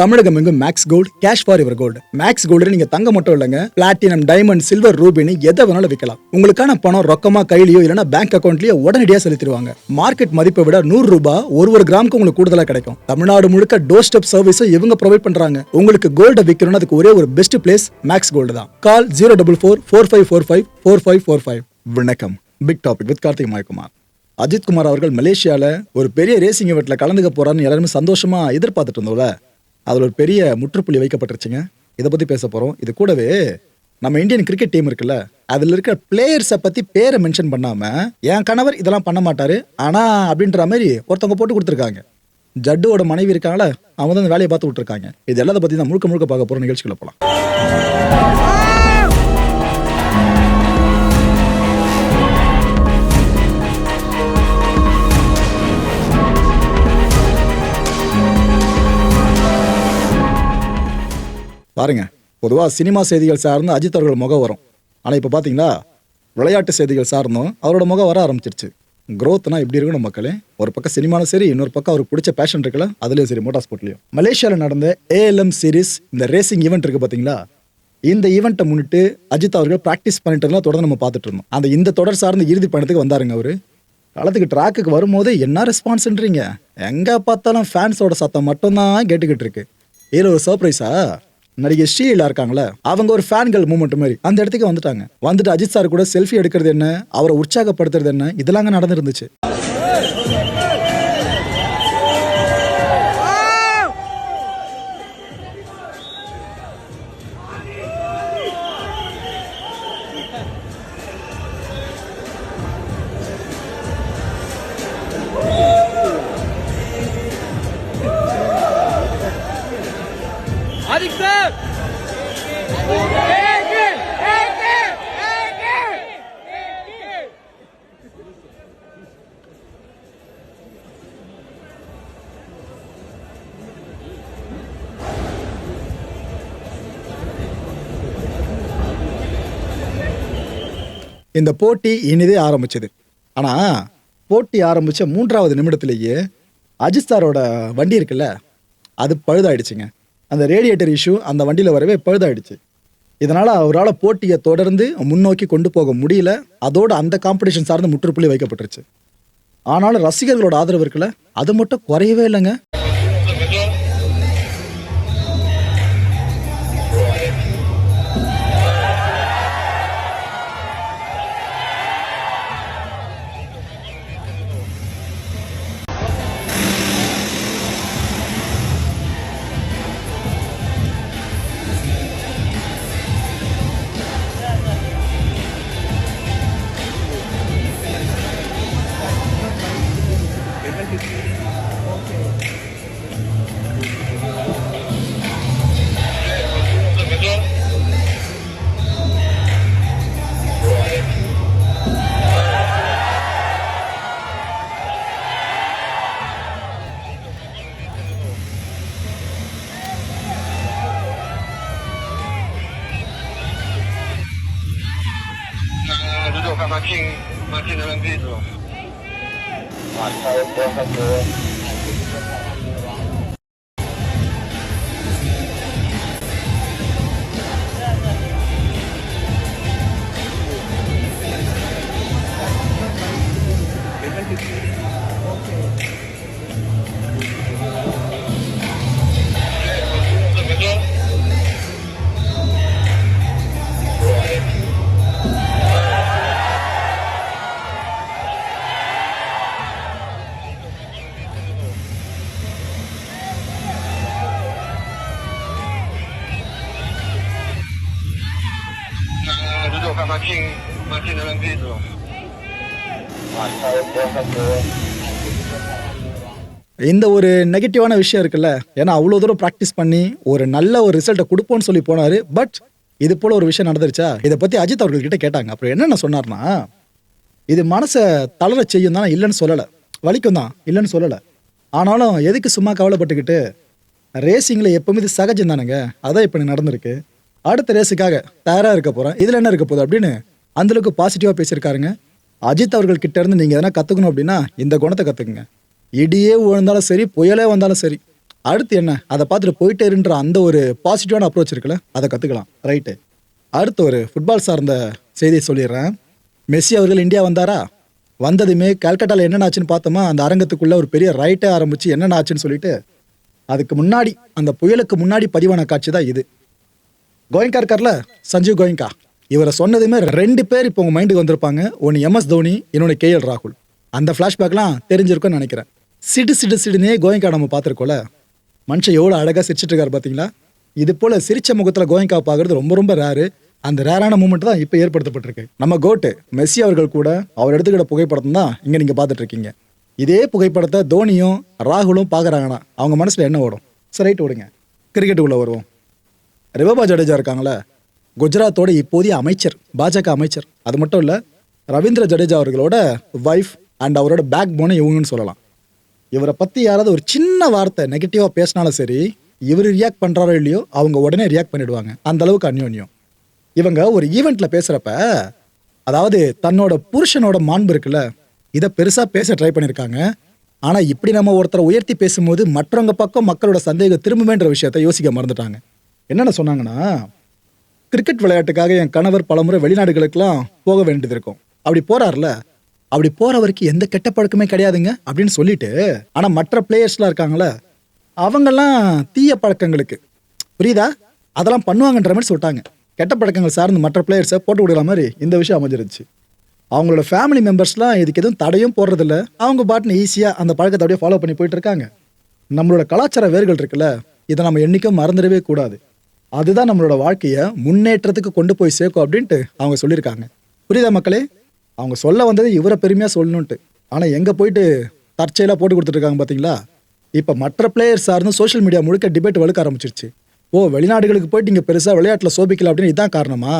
தமிழகம் எங்கும் Max Gold cash for இவர் gold Max Gold நீங்க தங்க மட்டும் இல்லைங்க. பிளாட்டினம் டைமண்ட் சில்வர் ரூபினி எதை வேணாலும் விற்கலாம் உங்களுக்கான பணம் ரொக்கமா கையிலயோ இல்லைன்னா பேங்க் அக்கௌண்ட்லயோ உடனடியாக செலுத்திடுவாங்க. மார்க்கெட் மதிப்பை விட நூறு ரூபாய் ஒரு ஒரு கிராமுக்கு உங்களுக்கு கூடுதலா கிடைக்கும். தமிழ்நாடு முழுக்க டோர் ஸ்டெப் சர்வீஸும் இவங்க ப்ரொவைட் பண்றாங்க. உங்களுக்கு கோல்ட விற்கணும்னு அதுக்கு ஒரே ஒரு பெஸ்ட் பிளேஸ் மேக்ஸ் கோல்டு தான். Call zero double four four five four five four five four five வணக்கம். Big topic with Karthik Mayakumar. Ajith Kumar அவர்கள் மலேசியால ஒரு பெரிய ரேசிங் இவெண்ட்ல கலந்துக்க போறாருன்னு எல்லாருமே சந்தோஷமா எதிர்பார்த்துட்டு இருந்தோம்ல? அதில் ஒரு பெரிய முற்றுப்புள்ளி வைக்கப்பட்டுருச்சுங்க. இதை பற்றி பேச போகிறோம் இது கூடவே நம்ம இந்தியன் கிரிக்கெட் டீம் இருக்குல்ல அதில் இருக்க பிளேயர்ஸை பற்றி பேரை மென்ஷன் பண்ணாமல் என் கணவர் இதெல்லாம் பண்ண மாட்டார். ஆனால் அப்படின்ற மாதிரி ஒருத்தவங்க போட்டு கொடுத்துருக்காங்க. ஜட்டுவோட மனைவி இருக்காங்களே அவங்க தான் அந்த வேலையை பார்த்து விட்டுருக்காங்க. இது எல்லாத்தை பற்றி தான் முழுக்க முழுக்க பார்க்க போகிற நிகழ்ச்சிகளை போகலாம் பாருங்க பொதுவாக சினிமா செய்திகள் சார்ந்து அஜித் அவர்கள் முகம் வரும். ஆனால் இப்போ பார்த்தீங்களா விளையாட்டு செய்திகள் சார்ந்தும் அவரோட முகம் வர ஆரம்பிச்சிருச்சு. க்ரோத்னா எப்படி இருக்கணும் மக்களே. ஒரு பக்கம் சினிமாலும் சரி இன்னொரு பக்கம் அவருக்கு பிடிச்ச பேஷன் இருக்குல்ல அதுலேயும் சரி மோட்டார் ஸ்போர்ட்லையும் மலேசியாவில் நடந்த ஏஎல்எம் சீரீஸ் இந்த ரேசிங் ஈவெண்ட் இருக்குது பார்த்தீங்களா இந்த ஈவெண்ட்டை முன்னிட்டு அஜித் அவர்கள் ப்ராக்டிஸ் பண்ணிட்டு தொடர்ந்து நம்ம பார்த்துட்டு இருந்தோம். அந்த இந்த தொடர் சார்ந்த இறுதி பயணத்துக்கு வந்தாருங்க அவர். களத்துக்கு ட்ராக்குக்கு வரும்போது என்ன ரெஸ்பான்ஸ்ன்றீங்க எங்கே பார்த்தாலும் ஃபேன்ஸோட சத்தம் மட்டும்தான் கேட்டுக்கிட்டு இருக்கு. இதில் ஒரு சர்ப்ரைஸா நடிகை ஸ்ரீலா இருக்காங்களே அவங்க ஒரு ஃபேன்கள் மூமெண்ட் மாதிரி அந்த இடத்துக்கு வந்துட்டாங்க. வந்துட்டு அஜித் சார் கூட செல்ஃபி எடுக்கிறது என்ன அவரை உற்சாகப்படுத்துறது என்ன இதெல்லாம் நடந்துருந்துச்சு. இந்த போட்டி இனிதே ஆரம்பிச்சது. ஆனா போட்டி ஆரம்பிச்ச மூன்றாவது நிமிடத்திலேயே அஜித் சாரோட வண்டி இருக்குல்ல அது பழுதாயிடுச்சுங்க. அந்த ரேடியேட்டர் இஷ்யூ அந்த வண்டியில் வரவே பழுதாயிடுச்சு. இதனால் அவரால் போட்டியை தொடர்ந்து முன்னோக்கி கொண்டு போக முடியல. அதோட அந்த காம்படிஷன் சார்ந்து முற்றுப்புள்ளி வைக்கப்பட்டுருச்சு. ஆனாலும் ரசிகர்களோட ஆதரவு இருக்குல்ல அது மட்டும் குறையவே இல்லைங்க. San Guido. Hasta el இந்த ஒரு நெகட்டிவான விஷயம் இருக்குல்ல? ஏன்னா அவ்வளோ தூரம் ப்ராக்டிஸ் பண்ணி ஒரு நல்ல ஒரு ரிசல்ட்டை கொடுப்போம்னு சொல்லி போனாரு. பட் இது போல் ஒரு விஷயம் நடந்துருச்சா? இதை பற்றி அஜித் அவர்கள்கிட்ட கேட்டாங்க. அப்புறம் என்னென்ன சொன்னார்னா இது மனசை தளர செய்யும் தான் இல்லைன்னு சொல்லலை. வலிக்கும் தான் இல்லைன்னு சொல்லலை. ஆனாலும் எதுக்கு சும்மா கவலைப்பட்டுக்கிட்டு ரேசிங்கில் எப்போவுமே இது சகஜம் தானுங்க. அதான் இப்போ எனக்கு நடந்திருக்கு. அடுத்த ரேஸுக்காக தயாராக இருக்க போகிறேன் இதில் என்ன இருக்க போகுது அப்படின்னு அந்தளவுக்கு பாசிட்டிவாக பேசியிருக்காருங்க. அஜித் அவர்கள் கிட்ட இருந்து நீங்கள் எதனா கற்றுக்கணும் அப்படின்னா இந்த குணத்தை கற்றுக்குங்க இடியே விழுந்தாலும் சரி புயலே வந்தாலும் சரி. அடுத்து என்ன? அதை பார்த்துட்டு போயிட்டே இருன்ற அந்த ஒரு பாசிட்டிவான அப்ரோச் இருக்குல்ல அதை கற்றுக்கலாம் ரைட்டு அடுத்து ஒரு ஃபுட்பால் சார்ந்த செய்தியை சொல்லிடுறேன். மெஸ்ஸி அவர்கள் இந்தியா வந்தாரா? வந்ததுமே கல்கட்டாவில் என்னென்ன ஆச்சுன்னு பார்த்தோமா? அந்த அரங்கத்துக்குள்ளே ஒரு பெரிய ரைட்டே ஆரம்பித்து என்னென்ன ஆச்சுன்னு சொல்லிட்டு அதுக்கு முன்னாடி அந்த புயலுக்கு முன்னாடி பதிவான காட்சி தான் இது. கோயங்கா இருக்கார்ல சஞ்சீவ் கோயங்கா. இவரை சொன்னதுமே ரெண்டு பேர் இப்போ உங்க மைண்டுக்கு வந்திருப்பாங்க. ஒன்று எம்எஸ் தோனி இன்னொன்று கேஎல் ராகுல். அந்த ஃப்ளாஷ்பேக்லாம் தெரிஞ்சிருக்கும்னு நினைக்கிறேன். சிடு சிடு சிடுனே கோயங்கா நம்ம பார்த்துருக்கோல மனுஷன் எவ்வளோ அழகாக சிரிச்சிட்டு இருக்காரு பார்த்தீங்களா இது போல சிரிச்ச முகத்தில் கோயங்கா பார்க்கறது ரொம்ப ரொம்ப ரேரு அந்த ரேரான மூமெண்ட் தான் இப்போ ஏற்படுத்தப்பட்டிருக்கு. நம்ம கோட்டு மெஸ்ஸி அவர்கள் கூட அவர் எடுத்துக்கிட்ட புகைப்படம் தான் இங்கே நீங்கள் பார்த்துட்டு இருக்கீங்க. இதே புகைப்படத்தை தோனியும் ராகுலும் பார்க்குறாங்கன்னா அவங்க மனசில் என்ன ஓடும்? சரி ரைட் ஓடுங்க. கிரிக்கெட்டுக்குள்ளே வருவோம். ரிவபா ஜடேஜா இருக்காங்களே குஜராத்தோட இப்போதைய அமைச்சர் பாஜக அமைச்சர். அது மட்டும் இல்லை ரவீந்திர ஜடேஜா அவர்களோட வைஃப் அண்ட் அவரோட பேக் போனை இவங்கன்னு சொல்லலாம். இவரை பற்றி யாராவது ஒரு சின்ன வார்த்தை நெகட்டிவாக பேசினாலும் சரி இவர் ரியாக்ட் பண்ணுறாரோ இல்லையோ அவங்க உடனே ரியாக்ட் பண்ணிடுவாங்க. அந்த அளவுக்கு அந்யோன்யம். இவங்க ஒரு ஈவெண்ட்டில் பேசுகிறப்ப அதாவது தன்னோட புருஷனோட மாண்பு இருக்குல்ல இதை பெருசாக பேச ட்ரை பண்ணியிருக்காங்க ஆனால் இப்படி நம்ம ஒருத்தரை உயர்த்தி பேசும்போது மற்றவங்க பக்கம் மக்களோட சந்தேகம் திரும்புமேன்ற விஷயத்த யோசிக்க மறந்துட்டாங்க. என்னென்ன சொன்னாங்கன்னா கிரிக்கெட் விளையாட்டுக்காக என் கணவர் பலமுறை வெளிநாடுகளுக்கெல்லாம் போக வேண்டியது இருக்கும். அப்படி போறாருல அப்படி போறவருக்கு எந்த கெட்ட பழக்கமே கிடையாதுங்க அப்படின்னு சொல்லிட்டு ஆனா மற்ற பிளேயர்ஸ்லாம் இருக்காங்களே அவங்கெல்லாம் தீய பழக்கங்களுக்கு புரியுதா? அதெல்லாம் பண்ணுவாங்கன்ற மாதிரி சொல்லிட்டாங்க. கெட்ட பழக்கங்கள் சார்ந்து மற்ற பிளேயர்ஸை போட்டு விடுற மாதிரி இந்த விஷயம் அமைஞ்சிருச்சு. அவங்களோட ஃபேமிலி மெம்பர்ஸ்லாம் இதுக்கு எதுவும் தடையும் போடுறதில்ல. அவங்க பாட்டுன்னு ஈஸியாக அந்த பழக்கத்தை அப்படியே ஃபாலோ பண்ணி போயிட்டு இருக்காங்க. நம்மளோட கலாச்சார வேர்கள் இருக்குல்ல இதை நம்ம என்றைக்கும் மறந்துடவே கூடாது. அதுதான் நம்மளோட வாழ்க்கையை முன்னேற்றத்துக்கு கொண்டு போய் சேர்க்கும் அப்படின்ட்டு அவங்க சொல்லியிருக்காங்க. புரியுதா மக்களே? அவங்க சொல்ல வந்தது இவரை பெருமையாக சொல்லணுன்ட்டு ஆனால் எங்கே போயிட்டு தற்செயலாக போட்டு கொடுத்துட்ருக்காங்க பார்த்தீங்களா இப்போ மற்ற பிளேயர்ஸ் சார்ந்து சோஷியல் மீடியா முழுக்க டிபேட் வலுக்க ஆரம்பிச்சிருச்சு. ஓ வெளிநாடுகளுக்கு போயிட்டு இங்கே பெருசாக விளையாட்டில் சோபிக்கல அப்படின்னு இதான் காரணமா?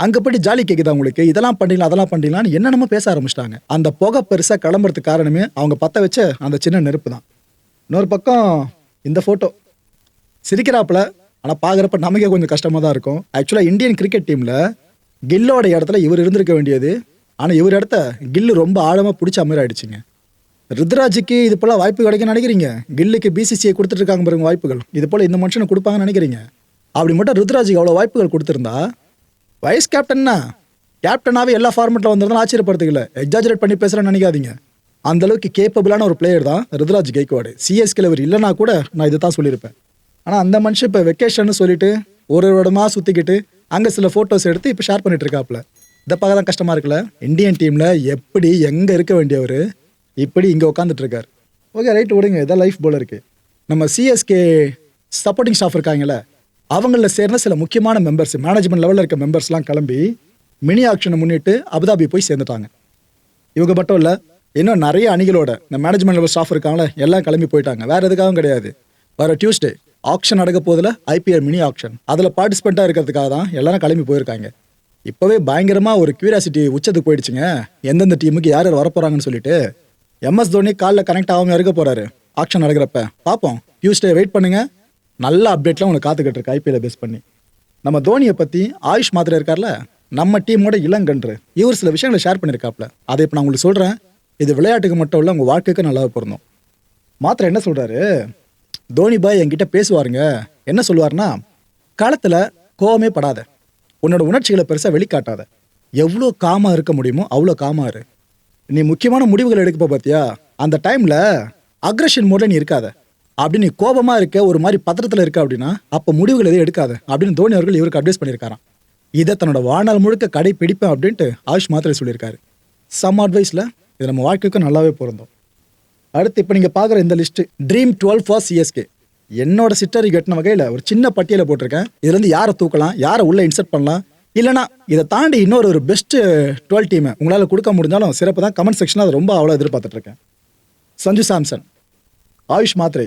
அங்கே போயிட்டு ஜாலி கேட்குதா உங்களுக்கு? இதெல்லாம் பண்ணிடலாம் அதெல்லாம் பண்ணிடலாம்னு என்னென்னமோ பேச ஆரம்பிச்சிட்டாங்க. அந்த புகை பெருசாக கிளம்புறதுக்கு காரணமே அவங்க பற்ற வச்ச அந்த சின்ன நெருப்பு தான். இன்னொரு பக்கம் இந்த ஃபோட்டோ சிரிக்கிறாப்புல ஆனால் பார்க்குறப்ப நமக்கே கொஞ்சம் கஷ்டமாக தான் இருக்கும். ஆக்சுவலாக இந்தியன் கிரிக்கெட் டீமில் கில்லோட இடத்துல இவர் இருந்திருக்க வேண்டியது. ஆனால் இவர் இடத்த கில்லு ரொம்ப ஆழமாக பிடிச்ச மாதிரி ஆயிடுச்சுங்க. ருத்ராஜுக்கு இது போல் வாய்ப்பு கிடைக்கும்னு நினைக்கிறீங்க? கில்லுக்கு பிசிசிஐ கொடுத்துட்ருக்காங்க பாருங்க வாய்ப்புகள். இது போல் இந்த மனுஷனை கொடுப்பாங்கன்னு நினைக்கிறீங்க? அப்படி மட்டும் ருத்ராஜுக்கு அவ்வளோ வாய்ப்புகள் கொடுத்துருந்தா வைஸ் கேப்டன்னா கேப்டனாகவே எல்லா ஃபார்மெட்டில் வந்திருந்தாலும் ஆச்சரியப்படுத்துக்கல. எக்ஸாஜரேட் பண்ணி பேசுகிறேன்னு நினைக்காதீங்க. அந்த அளவுக்கு கேப்பபிளான ஒரு பிளேயர் தான் ருத்ராஜ் கைக்வாடு சிஎஸ்கேல இவர் இல்லைனா கூட நான் இதை தான் சொல்லியிருப்பேன். ஆனால் அந்த மனுஷன் இப்போ வெக்கேஷன் சொல்லிட்டு ஒரு வருடமாக சுற்றிக்கிட்டு அங்கே சில ஃபோட்டோஸ் எடுத்து இப்போ ஷேர் பண்ணிட்டு இருக்காப்புல இதை பார்க்க தான் கஷ்டமாக இருக்குல்ல? இந்தியன் டீமில் எப்படி எங்கே இருக்க வேண்டியவர் இப்படி இங்கே உட்காந்துட்டு இருக்கார் ஓகே ரைட் விடுங்க இதான் லைஃப் போல் இருக்குது நம்ம சிஎஸ்கே சப்போர்ட்டிங் ஸ்டாஃப் இருக்காங்கல்ல அவங்களில் சேர்ந்த சில முக்கியமான மெம்பர்ஸ் மேனேஜ்மெண்ட் லெவலில் இருக்க மெம்பர்ஸ்லாம் கிளம்பி மினி ஆக்ஷனை முன்னிட்டு அபுதாபி போய் சேர்ந்துட்டாங்க. இவங்க மட்டும் இல்லை இன்னும் நிறைய அணிகளோட இந்த மேனேஜ்மெண்ட் லெவல் ஸ்டாஃப் இருக்காங்களே எல்லாம் கிளம்பி போயிட்டாங்க. வேறு எதுக்காகவும் கிடையாது. வர டியூஸ்டே ஆக்ஷன் நடக்க போதில் ஐபிஎல் மினி ஆக்ஷன் அதில் பார்ட்டிசிபெண்ட்டாக இருக்கிறதுக்காக தான் எல்லாரும் கிளம்பி போயிருக்காங்க. இப்போவே பயங்கரமாக ஒரு கியூரியாசிட்டி உச்சத்துக்கு போயிடுச்சுங்க. எந்தெந்த டீமுக்கு யார் யார் வரப்போகிறாங்கன்னு சொல்லிட்டு எம்எஸ் தோனி காலில் கனெக்ட் ஆகாம இருக்க போகிறாரு ஆக்ஷன் நடக்கிறப்ப. பார்ப்போம் டியூஸ்டே வெயிட் பண்ணுங்கள் நல்ல அப்டேட்லாம் உங்களுக்கு காத்துக்கிட்டு இருக்கு ஐபிஎல் பேஸ் பண்ணி. நம்ம தோனியை பற்றி ஆயுஷ் மாத்திரை இருக்கார்ல நம்ம டீமோட இளங்கன்று. இவர் சில விஷயங்களை ஷேர் பண்ணியிருக்காப்ல அதை இப்போ நான் உங்களுக்கு சொல்கிறேன் இது விளையாட்டுக்கு மட்டும் இல்லை உங்கள் வாழ்க்கைக்கு நல்லா பொருந்தும். மாத்திரை என்ன சொல்கிறாரு தோனி பாய் என்கிட்ட பேசுவாருங்க. என்ன சொல்லுவார்னா காலத்தில் கோவமே படாத. உன்னோட உணர்ச்சிகளை பெருசாக வெளிக்காட்டாத. எவ்வளோ காமாக இருக்க முடியுமோ அவ்வளோ காமா இரு. நீ முக்கியமான முடிவுகள் எடுக்கப்ப பார்த்தியா அந்த டைமில் அக்ரஷன் மூட நீ இருக்காத. அப்படி நீ கோபமாக இருக்க ஒரு மாதிரி பத்திரத்தில் இருக்க அப்படின்னா அப்போ முடிவுகள் எதுவும் எடுக்காத. அப்படின்னு தோனி அவர்கள் இவருக்கு அட்வைஸ் பண்ணியிருக்காராம். இதை தன்னோட வாழ்நாள் முழுக்க கடைப்பிடிப்பேன் அப்படின்ட்டு ஆயுஷ் மாத்திரை சொல்லியிருக்காரு. சம் அட்வைஸில் இது நம்ம வாழ்க்கைக்கும் நல்லாவே பொருந்தோம். அடுத்து இப்போ நீங்கள் பார்க்குற இந்த list dream twelve for CSK என்னோட சிட்டரி கட்டின வகையில் ஒரு சின்ன பட்டியலை போட்டிருக்கேன். இதுலேருந்து யாரை தூக்கலாம் யாரை உள்ளே இன்சர்ட் பண்ணலாம் இல்லைனா இதை தாண்டி இன்னொரு ஒரு பெஸ்ட்டு டுவெல் டீமை உங்களால் கொடுக்க முடிஞ்சாலும் சிறப்பு தான். கமெண்ட் செக்ஷனில் அதை ரொம்ப அவ்வளோ எதிர்பார்த்துட்ருக்கேன் சஞ்சு சாம்சன் ஆயுஷ் மாத்ரே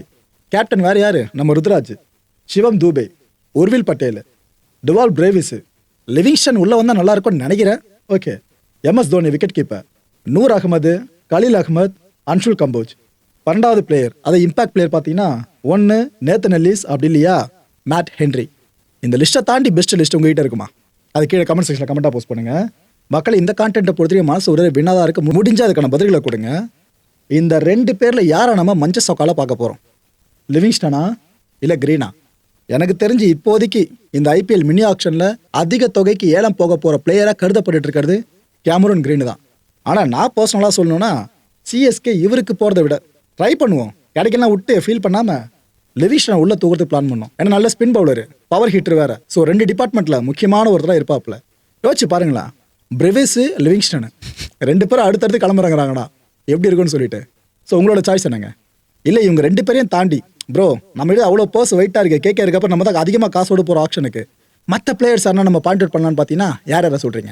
கேப்டன் வேறு யார்? நம்ம Ruturaj Shivam Dube Urvil Patel Dewald Brevis Livingstone உள்ளே வந்தால் நல்லா இருக்கும்னு நினைக்கிறேன். Okay MS Dhoni wicket keeper Noor Ahmad Khaleel Ahmed Anshul Kamboj பன்னெண்டாவது பிளேயர் அதை இம்பாக்ட் பிளேயர் பார்த்தீங்கன்னா ஒன்று நேத்தன் எல்லிஸ் அப்படி இல்லையா? மேட் ஹென்ரி இந்த லிஸ்ட்டை தாண்டி பெஸ்ட் லிஸ்ட் உங்ககிட்ட இருக்குமா? அது கீழே கமெண்ட் செக்ஷனில் கமெண்ட்டாக போஸ்ட் பண்ணுங்கள் மக்கள் இந்த கான்டென்ட்டை பொறுத்தவரைக்கும் மனசு ஒரு வினாதாக இருக்க. முடிஞ்ச அதுக்கான பதில்களை கொடுங்க. இந்த ரெண்டு பேரில் யாரை நம்ம மஞ்ச சொக்கால பார்க்க போகிறோம் லிவிங்ஸ்டனா இல்லை க்ரீனா எனக்கு தெரிஞ்சு இப்போதைக்கு இந்த ஐபிஎல் மினி ஆக்ஷனில் அதிக தொகைக்கு ஏலம் போக போகிற பிளேயராக கருதப்பட்டு இருக்கிறது கேமரூன் க்ரீனு தான் ஆனால் நான் பர்சனலாக சொல்லணும்னா சிஎஸ்கே இவருக்கு போகிறத விட ட்ரை பண்ணுவோம். கிடைக்கலாம் விட்டு ஃபீல் பண்ணாமல் லெவிஷனை உள்ள தூக்கிறதுக்கு பிளான் பண்ணோம். ஏன்னா நல்ல ஸ்பின் பவுலர் பவர் ஹீட்டர் வேறு. ஸோ ரெண்டு டிபார்ட்மெண்ட்டில் முக்கியமான ஒருத்தராக இருப்பாப்புல. யோசிச்சு பாருங்களேன் பிரெவிஸு லிவிங்ஸ்டனு ரெண்டு பேரும் அடுத்தடுத்து கிளம்புறங்கிறாங்கடா. எப்படி இருக்குன்னு சொல்லிட்டு. ஸோ உங்களோட சாய்ஸ் என்னங்க? இல்லை இவங்க ரெண்டு பேரையும் தாண்டி. ப்ரோ நம்ம இது அவ்வளோ பர்ஸ் வெயிட்டாக இருக்குது கேட்க இருக்கப்போ நம்ம தான் அதிகமாக காசோடு போகிற ஆப்ஷனுக்கு மற்ற பிளேயர்ஸ் யாரா நம்ம பாயிண்ட் அவுட் பண்ணலான்னு பார்த்தீங்கன்னா யார் யாரை சொல்கிறீங்க